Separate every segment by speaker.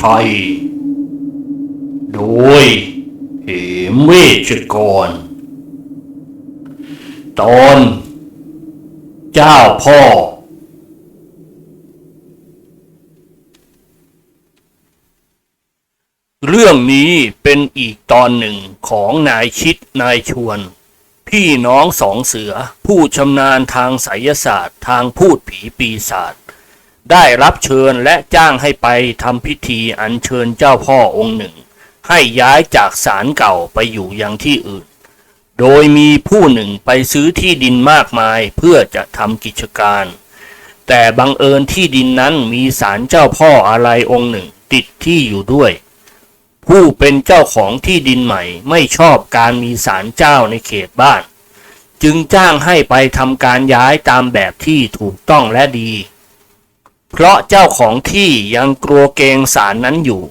Speaker 1: ไทย โดยเหมเวชกร ตอน เจ้าพ่อ เรื่องนี้เป็นอีกตอนหนึ่งของนายชิดนายชวน พี่น้องสองเสือผู้ชำนาญทางไสยศาสตร์ทางพูดผีปีศาจ ได้รับเชิญและจ้างให้ไปทำพิธีอัญเชิญเจ้าพ่อองค์หนึ่ง ให้ย้ายจากศาลเก่าไปอยู่ยังที่อื่น โดยมีผู้หนึ่งไปซื้อที่ดินมากมายเพื่อจะทำกิจการ แต่บังเอิญที่ดินนั้นมีศาลเจ้าพ่ออะไรองค์หนึ่งติดที่อยู่ด้วย ผู้เป็นเจ้าของที่ดินใหม่ไม่ชอบการมีศาลเจ้าในเขตบ้าน จึงจ้างให้ไปทำการย้ายตามแบบที่ถูกต้องและดี เพราะเจ้าของที่ยังกลัวเกงศาลนั้นอยู่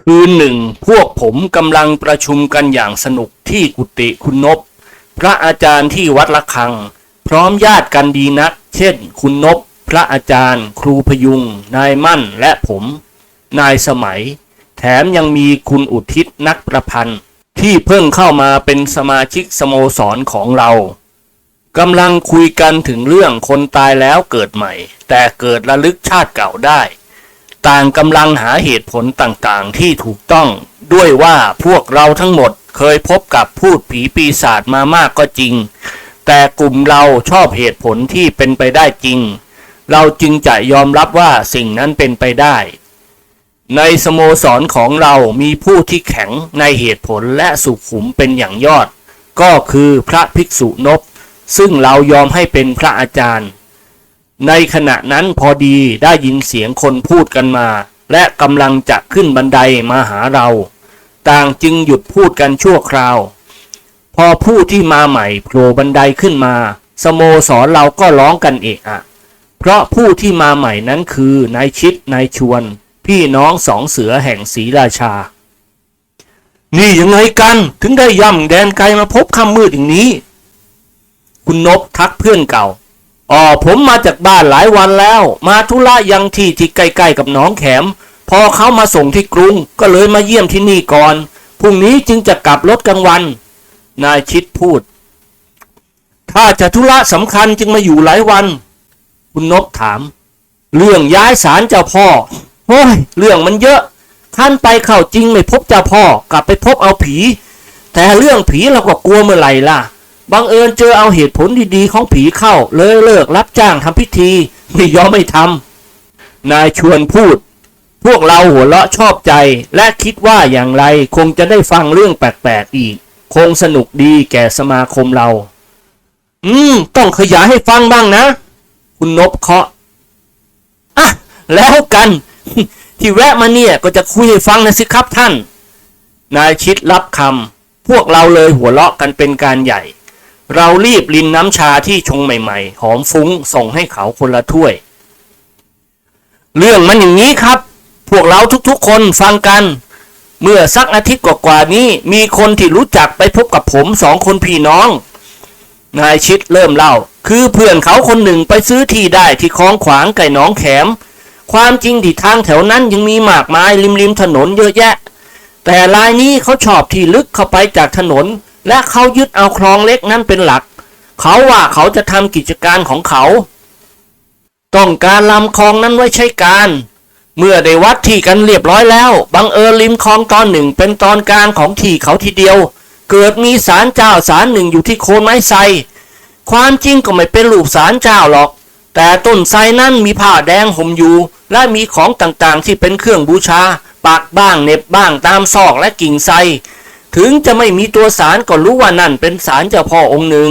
Speaker 1: คืนหนึ่งพวกผมกำลังประชุมกันอย่างสนุกที่กุฏิคุณนบ พระอาจารย์ที่วัดละคัง พร้อมญาติกันดีนัก เช่น คุณนบ พระอาจารย์ ครูพยุง นายมั่นและผม นายสมัย แถมยังมีคุณอุทิศนักประพันธ์ ที่เพิ่งเข้ามาเป็นสมาชิกสโมสรของเรา กำลังคุยกันถึงเรื่องคนตายแล้วเกิดใหม่ แต่เกิดระลึกชาติเก่าได้ ต่างกำลังหาเหตุผลต่างๆที่ถูกต้อง ด้วยว่าพวกเราทั้งหมดเคยพบกับพูดผีปีศาจมามากก็จริง แต่กลุ่มเราชอบเหตุผลที่เป็นไปได้จริง เราจึงจะยอมรับว่าสิ่งนั้นเป็นไปได้ ในสโมสรของเรามีผู้ที่แข็งในเหตุผลและสุขุมเป็นอย่างยอด ก็คือพระภิกษุนบ ซึ่งเรายอมให้เป็นพระอาจารย์ ในขณะนั้นพอดีได้ยินเสียงคนพูดกันมา และกำลังจะขึ้นบันไดมาหาเรา ต่างจึงหยุดพูดกันชั่วคราว พอผู้ที่มาใหม่โผล่บันไดขึ้นมา สโมสรเราก็ร้องกันเอะอะ เพราะผู้ที่มาใหม่นั้นคือนายชิดนายชวน พี่น้องสองเสือแห่งศรีราชานี่ยังไงกันถึงได้ย่ำแดนไกลมาพบค่ำมืดอย่างนี้ คุณนบทักเพื่อนเก่าอ๋อผมมาจากบ้านหลายวันแล้ว มาธุระยังที่ที่ใกล้ๆกับหนองแขม พอเขามาส่งที่กรุงก็เลยมาเยี่ยมที่นี่ก่อนพรุ่งนี้จึงจะกลับรถกลางวัน นายชิดพูด ถ้าจะธุระสำคัญจึงมาอยู่หลายวัน คุณนบถาม เรื่องย้ายศาลเจ้าพ่อโอ้ยเรื่องมันเยอะท่านไปเข้าจริงไม่พบเจ้าพ่อกลับไปพบเอาผี แต่เรื่องผีเราก็กลัวเมื่อไหร่ล่ะ บังเอิญเจอเอาเหตุผลดีๆของผีเข้า เลยเลิกรับจ้างทำพิธี ไม่ยอมไม่ทำนายชวนพูด พวกเราหัวเราะชอบใจ และคิดว่าอย่างไรคงจะได้ฟังเรื่องแปลกๆอีก คงสนุกดีแก่สมาคมเรา อืม ต้องขยายให้ฟังบ้างนะ คุณนบเคาะอะแล้วกัน ที่แวะมาเนี่ยก็จะคุยให้ฟังนะสิครับท่าน นายชิดรับคำพวกเราเลยหัวเราะกันเป็นการใหญ่ เรารีบลินน้ำชาที่ชงใหม่ๆ หอมฟุ้งส่งให้เขาคนละถ้วย เรื่องมันอย่างนี้ครับ พวกเราทุกๆคนฟังกัน เมื่อสักอาทิตย์กว่าๆนี้มีคนที่รู้จักไปพบกับผมสองคนพี่น้อง นายชิดเริ่มเล่า คือเพื่อนเขาคนหนึ่งไปซื้อที่ได้ที่คลองขวางไก่หนองแขม ความจริงที่ทางแถวนั้นยังมีหมากไม้ริมริมถนนเยอะแยะ แต่รายนี้เขาชอบที่ลึกเข้าไปจากถนน และเขายึดเอาคลองเล็กนั้นเป็นหลัก เขาว่าเขาจะทำกิจการของเขา ต้องการลำคลองนั้นไว้ใช้การ เมื่อได้วัดที่กันเรียบร้อยแล้ว บังเอิญริมคลองตอนหนึ่งเป็นตอนกลางของที่เขาทีเดียว เกิดมีศาลเจ้าศาลหนึ่งอยู่ที่โคนไม้ไทรความจริงก็ไม่เป็นรูปศาลเจ้าหรอก แต่ต้นไทรนั้นมีผ้าแดงห่มอยู่ และมีของต่างๆที่เป็นเครื่องบูชา ปากบ้างเน็บบ้างตามซอกและกิ่งไทร ถึงจะไม่มีตัวสารก็รู้ว่านั่นเป็นสารเจ้าพ่อองค์หนึ่ง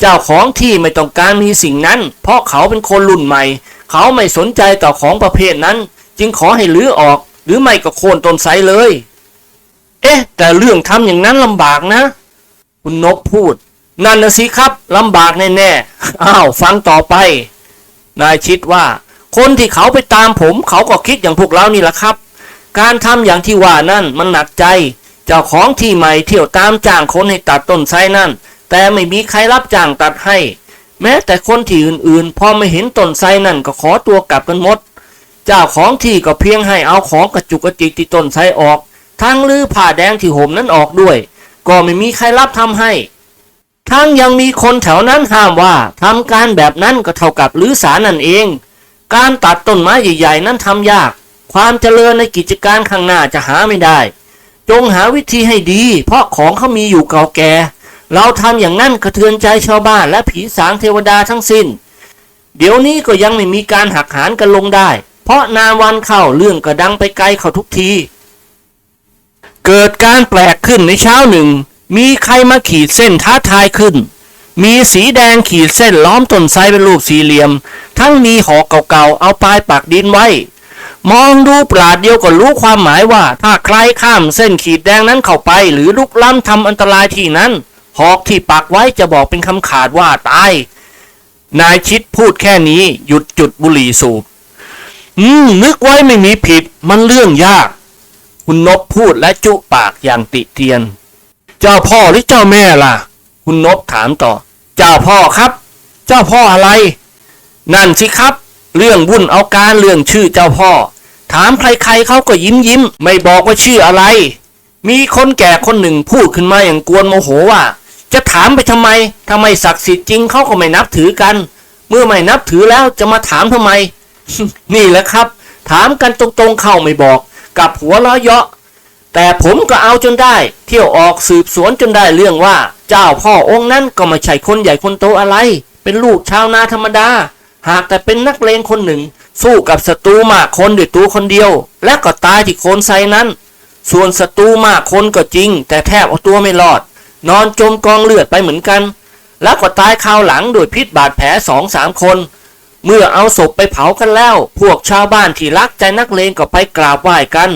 Speaker 1: เจ้าของที่ไม่ต้องการมีสิ่งนั้น เพราะเขาเป็นคนรุ่นใหม่ เขาไม่สนใจต่อของประเภทนั้น จึงขอให้ลื้อออก หรือไม่ก็โค่นต้นไทรเลย เอ๊ะ แต่เรื่องทำอย่างนั้นลำบากนะ คุณนกพูด นั่นนะสิครับลำบากแน่ๆอ้าวฟังต่อไป นายชิดว่า คนที่เขาไปตามผม เขาก็คิดอย่างพวกเรานี่แหละครับ การทำอย่างที่ว่านั่นมันหนักใจ เจ้าของที่ใหม่เที่ยวตามจ้างคนให้ตัดต้นไทรนั่น แต่ไม่มีใครรับจ้างตัดให้ แม้แต่คนที่อื่นๆ พอไม่เห็นต้นไทรนั่นก็ขอตัวกลับกันหมด เจ้าของที่ก็เพียงให้เอาของกระจุกกระจิกที่ต้นไทรออก ทั้งลือผ้าแดงที่ห่มนั้นออกด้วย ก็ไม่มีใครรับทำให้ ทั้งยังมีคนแถวนั้นห้ามว่าทำการแบบนั้นก็เท่ากับลือสารนั่นเอง การตัดต้นไม้ใหญ่ ๆ นั้นทำยาก ความเจริญในกิจการข้างหน้าจะหาไม่ได้ จงหาวิธีให้ดี เพราะของเขามีอยู่เก่าแก่ เราทำอย่างนั้นกระเทือนใจชาวบ้านและผีสางเทวดาทั้งสิ้น เดี๋ยวนี้ก็ยังไม่มีการหักหานกันลงได้ เพราะนานวันเข้าเรื่องก็ดังไปไกลเขาทุกที เกิดการแปลกขึ้นในเช้าหนึ่ง มีใครมาขีดเส้นท้าทายขึ้น มีสีแดงขีดเส้นล้อมต้นไทรเป็นรูปสี่เหลี่ยม ทั้งมีหอกเก่าๆเอาปลายปักดินไว้ มองดูปราดเดียวก็รู้ความหมายว่า ถ้าใครข้ามเส้นขีดแดงนั้นเข้าไป หรือลุกล้ำทำอันตรายที่นั้นหอกที่ปักไว้จะบอกเป็นคำขาดว่าตาย นายชิดพูดแค่นี้ หยุดจุดบุหรี่สูบ อืม นึกไว้ไม่มีผิด มันเรื่องยาก คุณนบพูดและจุปากอย่างติเตียน เจ้าพ่อหรือเจ้าแม่ล่ะ คุณนบถามต่อ เจ้าพ่อครับ เจ้าพ่ออะไร นั่นสิครับ เรื่องวุ่นเอาการเรื่องชื่อเจ้าพ่อ ถามใครๆเขาก็ยิ้มยิ้ม ไม่บอกว่าชื่ออะไร มีคนแก่คนหนึ่งพูดขึ้นมาอย่างกวนโมโหว่า จะถามไปทำไมทำไมศักดิ์สิทธิ์จริงเขาก็ไม่นับถือกัน เมื่อไม่นับถือแล้วจะมาถามทำไม นี่แหละครับ ถามกันตรงๆเข้าไม่บอกกับหัวล้อเยาะแต่ผมก็เอาจนได้ เที่ยวออกสืบสวนจนได้เรื่องว่า เจ้าพ่อองค์นั้นก็ไม่ใช่คนใหญ่คนโตอะไร เป็นลูกชาวนาธรรมดา หากแต่เป็นนักเลงคนหนึ่ง สู้กับศัตรูมากคนด้วยตัวคนเดียว และก็ตายที่โคนไซนั้น ส่วนศัตรูมากคนก็จริง แต่แทบเอาตัวไม่รอด นอนจมกองเลือดไปเหมือนกัน แล้วก็ตายคราวหลังโดยพิษบาดแผลสองสามคน เมื่อเอาศพไปเผากันแล้ว พวกชาวบ้านที่รักใจนักเลงก็ไปกราบไหว้กัน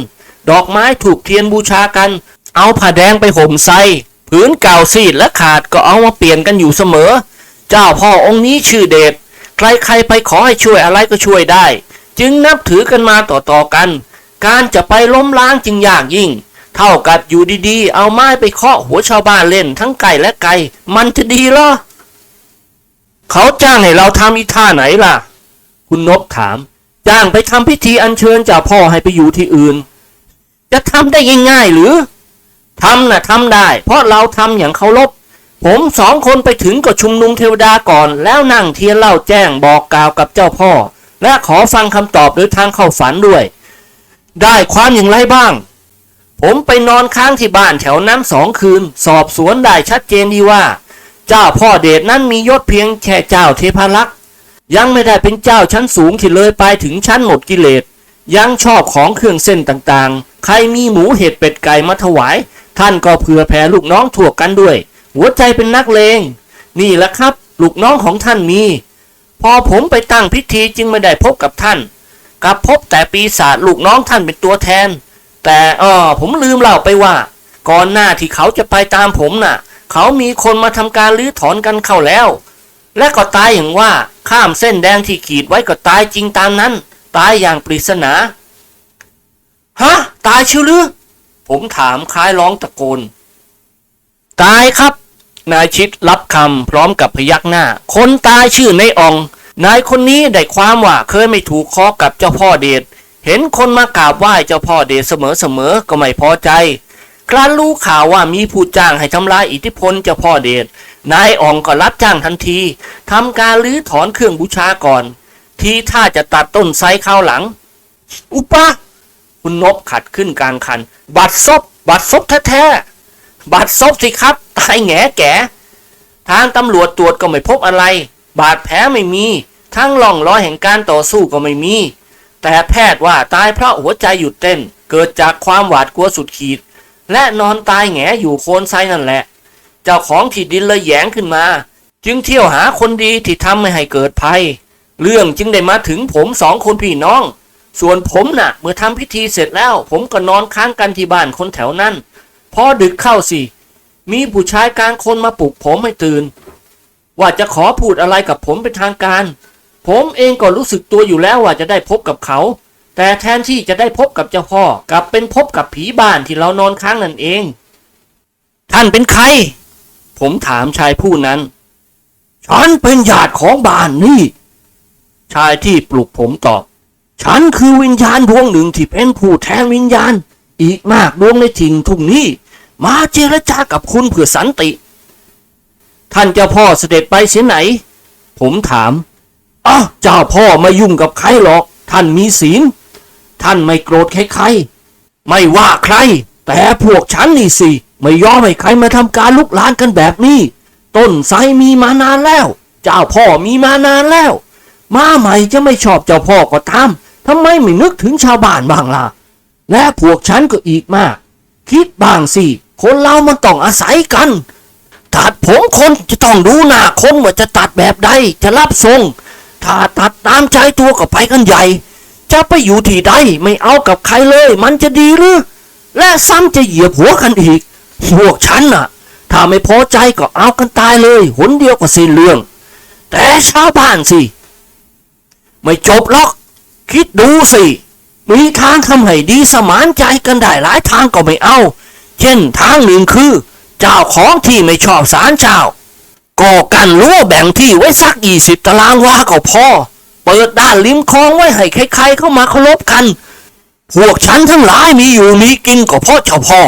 Speaker 1: ดอกไม้ถูกเทียนบูชากัน เอาผ้าแดงไปห่มใส่ผืนเก่าซีดและขาดก็เอามาเปลี่ยนกันอยู่เสมอ เจ้าพ่อองค์นี้ชื่อเดช ใครๆไปขอให้ช่วยอะไรก็ช่วยได้ จึงนับถือกันมาต่อๆกัน การจะไปล้มล้างจึงยากยิ่ง เท่ากับอยู่ดีๆ เอาไม้ไปเคาะหัวชาวบ้านเล่นทั้งไก่และไก่มันจะดีเหรอเขาจ้างให้เราทำอีท่าไหนล่ะ คุณนบถาม จ้างไปทำพิธีอัญเชิญเจ้าพ่อให้ไปอยู่ที่อื่น จะทำได้ง่ายๆหรือทำน่ะทำได้ เพราะเราทำอย่างเคารพ ผมสองคนไปถึงก็ชุมนุมเทวดาก่อน แล้วนั่งเทียนเล่าแจ้งบอกกล่าวกับเจ้าพ่อ และขอฟังคำตอบโดยทางเข้าฝันด้วย ได้ความอย่างไรบ้าง ผมไปนอนค้างที่บ้านแถวนั้นสองคืน สอบสวนได้ชัดเจนดีว่า เจ้าพ่อเดชนั้นมียศเพียงแค่เจ้าเทพารักษ์ยังไม่ได้เป็นเจ้าชั้นสูงที่เลยไปถึงชั้นหมดกิเลส ยังชอบของเครื่องเส้นต่างๆ ใครมีหมูเห็ดเป็ดไก่มาถวาย ท่านก็เผื่อแผ่ลูกน้องถั่วกันด้วย หัวใจเป็นนักเลง นี่แหละครับ ลูกน้องของท่านมี พอผมไปตั้งพิธีจึงไม่ได้พบกับท่านกลับพบแต่ปีศาจลูกน้องท่านเป็นตัวแทน แต่เออผมลืมเล่าไปว่า ก่อนหน้าที่เขาจะไปตามผมน่ะ เขามีคนมาทำการรื้อถอนกันเข้าแล้ว และก็ตายอย่างว่าข้ามเส้นแดงที่ขีดไว้ก็ตายจริงตามนั้น ตายอย่างปริศนาฮะตายชิวหรือผมถามคล้ายร้องตะโกน ตายครับ นายชิดรับคำพร้อมกับพยักหน้า คนตายชื่อนายออง นายคนนี้ได้ความว่าเคยไม่ถูกคอกับเจ้าพ่อเดช เห็นคนมากราบไหว้เจ้าพ่อเดชเสมอๆก็ไม่พอใจ ครั้นรู้ข่าวว่ามีผู้จ้างให้ทำลายอิทธิพลเจ้าพ่อเดช นายอองก็รับจ้างทันทีทำการรื้อถอนเครื่องบูชาก่อน ที่ถ้าจะตัดต้นไทรข้าวหลัง อุปะคุณนบขัดขึ้นกลางคัน บัตรซบบัตรซบแท้ๆ บัตรซบสิครับ ตายแง่แก่ทางตำรวจตรวจก็ไม่พบอะไร บาดแผลไม่มี ทั้งร่องรอยแห่งการต่อสู้ก็ไม่มี แต่แพทย์ว่าตายเพราะหัวใจหยุดเต้น เกิดจากความหวาดกลัวสุดขีด และนอนตายแงอยู่โคนไซนั่นแหละ เจ้าของที่ดินเลยแยงขึ้นมา จึงเที่ยวหาคนดีที่ทำไม่ให้เกิดภัย เรื่องจึงได้มาถึงผมสองคนพี่น้อง ส่วนผมน่ะ เมื่อทำพิธีเสร็จแล้ว ผมก็นอนค้างกันที่บ้านคนแถวนั้น พอดึกเข้าสิ มีผู้ชายกลางคนมาปลุกผมให้ตื่น ว่าจะขอพูดอะไรกับผมเป็นทางการ ผมเองก็รู้สึกตัวอยู่แล้วว่าจะได้พบกับเขา แต่แทนที่จะได้พบกับเจ้าพ่อกลับเป็นพบกับผีบ้านที่เรานอนค้างนั่นเอง ท่านเป็นใคร ผมถามชายผู้นั้น ฉันเป็นญาติของบ้านนี่ ชายที่ปลุกผมตอบ ฉันคือวิญญาณดวงหนึ่งที่เป็นผู้แทนวิญญาณ อีกมากดวงในถิ่งทุ่งนี้ มาเจรจากับคุณเพื่อสันติ ท่านเจ้าพ่อเสด็จไปเสียไหน ผมถามอ้าวเจ้าพ่อไม่ยุ่งกับใครหรอก ท่านมีศีล ท่านไม่โกรธใครๆไม่ว่าใคร แต่พวกฉันนี่สิ ไม่ยอมให้ใครมาทำการลุกลานกันแบบนี้ ต้นไทรมีมานานแล้ว เจ้าพ่อมีมานานแล้ว มาใหม่จะไม่ชอบเจ้าพ่อก็ตามทำไมไม่นึกถึงชาวบ้านบ้างล่ะ และพวกฉันก็อีกมาก คิดบ้างสิ คนเรามันต้องอาศัยกัน ตัดผมคนจะต้องดูหน้าคนว่าจะตัดแบบใดจะรับทรง ถ้าตัดตามใจตัวก็ไปกันใหญ่ จะไปอยู่ที่ใดไม่เอากับใครเลย มันจะดีหรือ และซ้ำจะเหยียบหัวกันอีก พวกฉันน่ะ ถ้าไม่พอใจก็เอากันตายเลยหนเดียวก็สิ้นเรื่อง แต่ชาวบ้านสิ ไม่จบหรอก คิดดูสิ มีทางทำให้ดีสมานใจกันได้หลายทางก็ไม่เอา เช่นทางหนึ่งคือ เจ้าของที่ไม่ชอบสารเจ้าก็กันรั้วแบ่งที่ไว้สักยี่สิบตารางวาก็พอ เปิดด้านริมคลองไว้ให้ใครๆเข้ามาเคารพกัน พวกฉันทั้งหลายมีอยู่มีกินก็เพราะเจ้าพ่อ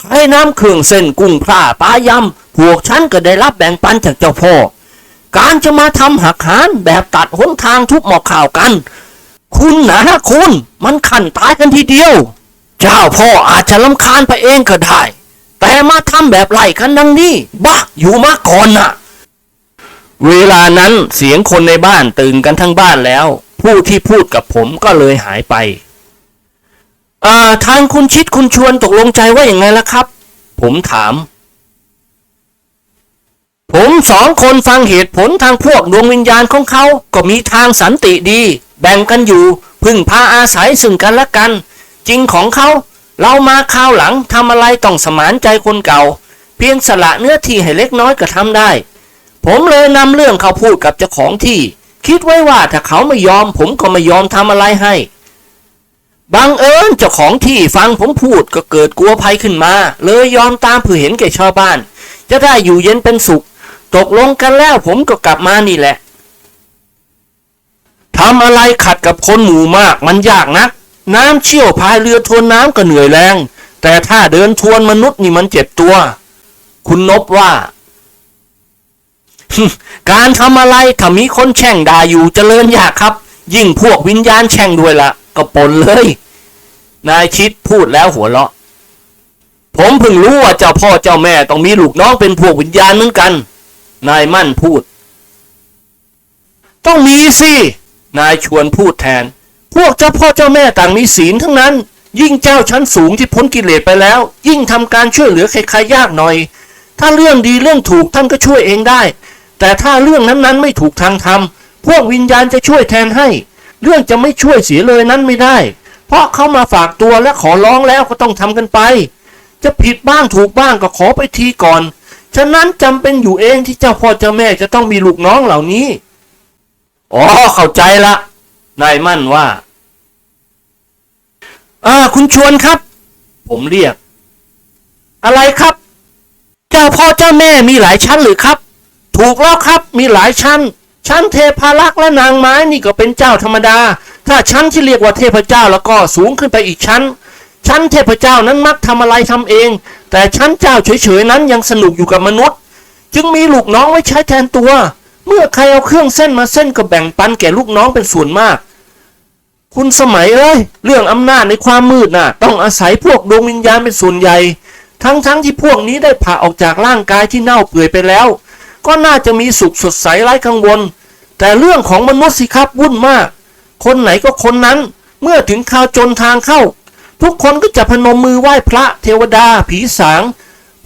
Speaker 1: ใครน้ำเครื่องเส้นกุ้งพร่าปลายำพวกฉันก็ได้รับแบ่งปันจากเจ้าพ่อ การจะมาทำหักหานแบบตัดหนทางทุบหมอกข่าวกัน คุณนะคุณมันขันตายกันทีเดียว เจ้าพ่ออาจจะลำคาญไปเองก็ได้ แต่มาทำแบบไล่กันดังนี้บ้าอยู่มาก่อนน่ะ เวลานั้นเสียงคนในบ้านตื่นกันทั้งบ้านแล้ว ผู้ที่พูดกับผมก็เลยหายไปอ่อทางคุณชิดคุณชวนตกลงใจว่าอย่างไงล่ะครับ ผมถาม ผมสองคนฟังเหตุผลทางพวกดวงวิญญาณของเขาก็มีทางสันติดี แบ่งกันอยู่ พึ่งพาอาศัยซึ่งกันและกัน จริงของเขา เรามาคราวหลังทำอะไรต้องสมานใจคนเก่า เพียงสละเนื้อที่ให้เล็กน้อยก็ทำได้ ผมเลยนำเรื่องเขาพูดกับเจ้าของที่ คิดไว้ว่าถ้าเขาไม่ยอม ผมก็ไม่ยอมทำอะไรให้บังเอิญเจ้าของที่ฟังผมพูดก็เกิดกลัวภัยขึ้นมา เลยยอมตามเพื่อเห็นแก่ชาวบ้าน จะได้อยู่เย็นเป็นสุข ตกลงกันแล้วผมก็กลับมานี่แหละทำอะไรขัดกับคนหมู่มากมันยากนักน้ำเชี่ยวพายเรือทวนน้ำก็เหนื่อยแรง แต่ถ้าเดินทวนมนุษย์นี่มันเจ็บตัว คุณนบว่า การทำอะไรถ้ามีคนแช่งด่าอยู่เจริญยากครับ ยิ่งพวกวิญญาณแช่งด้วยละ ก็ปนเลย นายชิดพูดแล้วหัวเราะ ผมเพิ่งรู้ว่าเจ้าพ่อเจ้าแม่ต้องมีลูกน้องเป็นพวกวิญญาณเหมือนกัน นายมั่นพูด ต้องมีสิ นายชวนพูดแทน พวกเจ้าพ่อเจ้าแม่ต่างมีศีลทั้งนั้น ยิ่งเจ้าชั้นสูงที่พ้นกิเลสไปแล้ว ยิ่งทำการช่วยเหลือใครๆยากหน่อย ถ้าเรื่องดีเรื่องถูกท่านก็ช่วยเองได้ แต่ถ้าเรื่องนั้นๆไม่ถูกทางธรรมพวกวิญญาณจะช่วยแทนให้ เรื่องจะไม่ช่วยเสียเลยนั้นไม่ได้ เพราะเขามาฝากตัวและขอร้องแล้วก็ต้องทำกันไป จะผิดบ้างถูกบ้างก็ขอไปทีก่อน ฉะนั้นจำเป็นอยู่เองที่เจ้าพ่อเจ้าแม่จะต้องมีลูกน้องเหล่านี้ อ๋อ เข้าใจละ นายมั่นว่า อ่า คุณชวนครับ ผมเรียก อะไรครับ เจ้าพ่อเจ้าแม่มีหลายชั้นหรือครับ ถูกแล้วครับมีหลายชั้น ชั้นเทพารักษ์และนางไม้นี่ก็เป็นเจ้าธรรมดา ถ้าชั้นที่เรียกว่าเทพเจ้าแล้วก็สูงขึ้นไปอีกชั้น ชั้นเทพเจ้านั้นมักทำอะไรทำเอง แต่ชั้นเจ้าเฉยๆนั้นยังสนุกอยู่กับมนุษย์ จึงมีลูกน้องไว้ใช้แทนตัว เมื่อใครเอาเครื่องเส้นมาเส้นก็แบ่งปันแก่ลูกน้องเป็นส่วนมาก คุณสมัยเอ้ยเรื่องอำนาจในความมืดน่ะ ต้องอาศัยพวกดวงวิญญาณเป็นส่วนใหญ่ ทั้งๆทที่พวกนี้ได้ผ่าออกจากร่างกายที่เน่าเปื่อยไปแล้ว ก็น่าจะมีสุขสดใสไร้กังวล แต่เรื่องของมนุษย์สิครับวุ่นมาก คนไหนก็คนนั้น เมื่อถึงข่าวจนทางเข้า ทุกคนก็จะพนมมือไหว้พระเทวดาผีสาง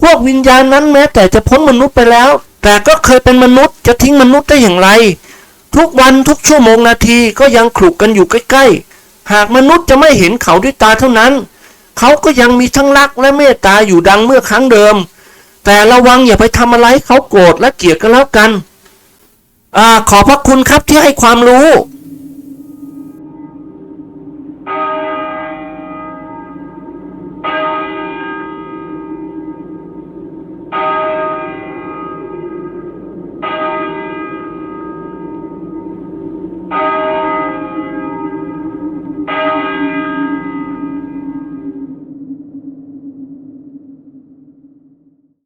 Speaker 1: พวกวิญญาณนั้นแม้แต่จะพ้นมนุษย์ไปแล้ว แต่ก็เคยเป็นมนุษย์จะทิ้งมนุษย์ได้อย่างไร ทุกวันทุกชั่วโมงนาทีก็ยังขลุกกันอยู่ใกล้ๆ หากมนุษย์จะไม่เห็นเขาด้วยตาเท่านั้น เขาก็ยังมีทั้งรักและเมตตาอยู่ดังเมื่อครั้งเดิม แต่ระวังอย่าไปทำอะไรเขาโกรธและเกลียดกันแล้วกัน อ่าขอพระคุณครับที่ให้ความรู้